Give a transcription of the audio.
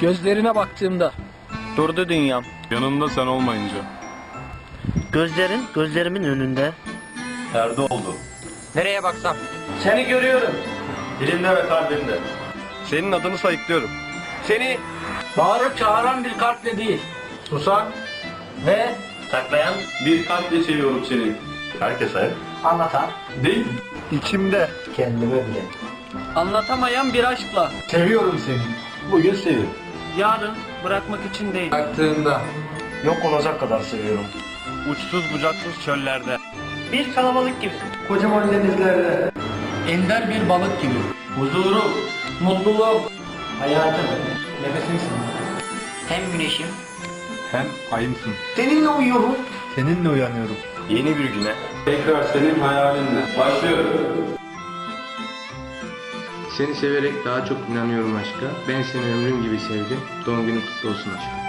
Gözlerine baktığımda durdu dünyam. Yanımda sen olmayınca. Gözlerin gözlerimin önünde. Perde oldu. Nereye baksam seni görüyorum. Dilinde ve kalbinde. Senin adını sayıklıyorum. Seni bağırıp çağıran bir kalple değil, susan ve Saklayan bir kalple seviyorum seni. Herkese. anlatan, Değil. İçimde. kendime bile. Anlatamayan bir aşkla Seviyorum seni. Bugün seviyorum. Yarın bırakmak için değil. Baktığında Yok olacak kadar seviyorum. Uçsuz bucaksız çöllerde. Bir kalabalık gibi. kocaman denizlerde ender bir balık gibi huzuru, mutluluğu, hayatım, nefesimsin. Hem güneşim, Hem ayımsın. seninle uyuyorum. Seninle uyanıyorum. Yeni bir güne. Tekrar senin hayalinle. Başlıyorum. Seni severek daha çok inanıyorum aşka. Ben seni ömrüm gibi sevdim. Doğum günün kutlu olsun aşkım.